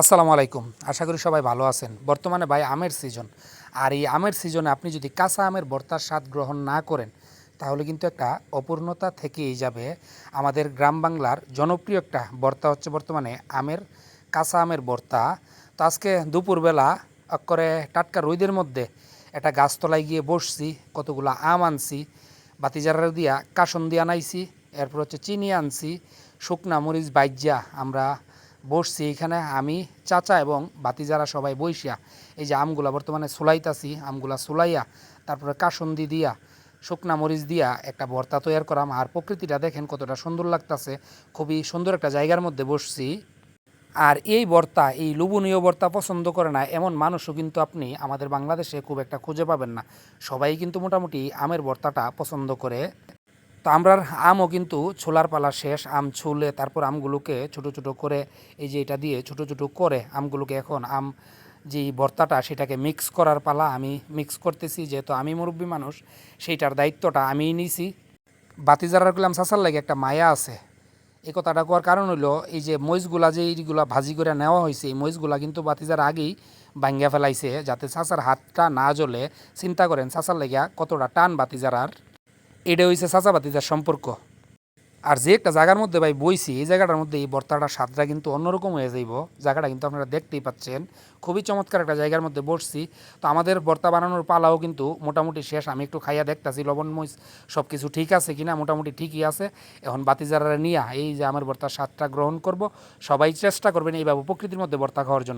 আসসালামু আলাইকুম। আশা করি সবাই ভালো আছেন। বর্তমানে ভাই আমের সিজন আর এই আমের সিজনে আপনি যদি কাঁচা আমের ভর্তার স্বাদ গ্রহণ না করেন, তাহলে কিন্তু একটা অপূর্ণতা থেকেই যাবে। আমাদের গ্রাম বাংলার জনপ্রিয় একটা ভর্তা হচ্ছে বর্তমানে আমের, কাঁচা আমের ভর্তা। তো আজকে দুপুরবেলা করে টাটকা রোদের মধ্যে একটা গাছতলায় গিয়ে বসছি, কতগুলো আম আনছি, বাতিজারা দিয়া কাসন দিয়ে আনাইছি এরপর হচ্ছে চিনি আনছি, শুকনা মরিচ বাইজা আমরা বসছি এখানে আমি, চাচা এবং বাতিজারা সবাই বইসিয়া। এই যে আমগুলা বর্তমানে সুলাইতাছি, আমগুলা সুলাইয়া, তারপরে কাসন্দি দিয়া, শুকনা মরিচ দিয়া একটা ভর্তা তৈরি করাম। আর প্রকৃতিটা দেখেন কতটা সুন্দর লাগতাছে, খুবই সুন্দর একটা জায়গার মধ্যে বসছি। আর এই বর্তা এই লোভনীয় বর্তা পছন্দ করে না, এমন মানুষও কিন্তু আপনি আমাদের বাংলাদেশে খুব একটা খুঁজে পাবেন না। সবাই কিন্তু মোটামুটি আমের বর্তাটা পছন্দ করে। তো আমরার আমও কিন্তু ছোলার পালা শেষ, আম ছুলে তারপর আমগুলোকে ছোট ছোট করে, এই যে এটা দিয়ে ছোট ছোট করে আমগুলোকে এখন আম যে ভর্তাটা সেটাকে মিক্স করার পালা আমি মিক্স করতেছি, যেহেতু আমি মুরব্বী মানুষ, সেইটার দায়িত্বটা আমিই নিছি। বাতিজারার করলাম সাসার লাগে একটা মায়া আছে। এই কথাটা কোয়ার কারণ হলো এই যে মহিষগুলা যে এইগুলা ভাজি করে নেওয়া হয়েছে এই মহিষগুলা কিন্তু বাতিজার আগেই ভাঙ্গিয়া ফেলাইছে, যাতে চাচার হাতটা না জ্বলে। চিন্তা করেন, চাচার লাগিয়া কতটা টান বাতিজারার। এটা হইছে চাচা বাতিজার সম্পর্ক। আর যে একটা জায়গার মধ্যে ভাই বইছি, এই জায়গাটার মধ্যে এই বর্তাটার স্বাদটা কিন্তু অন্যরকম হয়ে যাইব। জায়গাটা কিন্তু আপনারা দেখতেই পাচ্ছেন। খুবই চমৎকার একটা জায়গার মধ্যে বসছি। তো আমাদের বর্তা বানানোর পালাও কিন্তু মোটামুটি শেষ। আমি একটু খাইয়া দেখতাছি, লবণ, মরিচ সব কিছু ঠিক আছে কিনা? মোটামুটি ঠিকই আছে। এখন বাতিজারা নিয়ে, এই যে আমার বর্তার স্বাদটা গ্রহণ করব। সবাই চেষ্টা করবেন এইভাবে প্রকৃতির মধ্যে বর্তা খাওয়ার জন্য।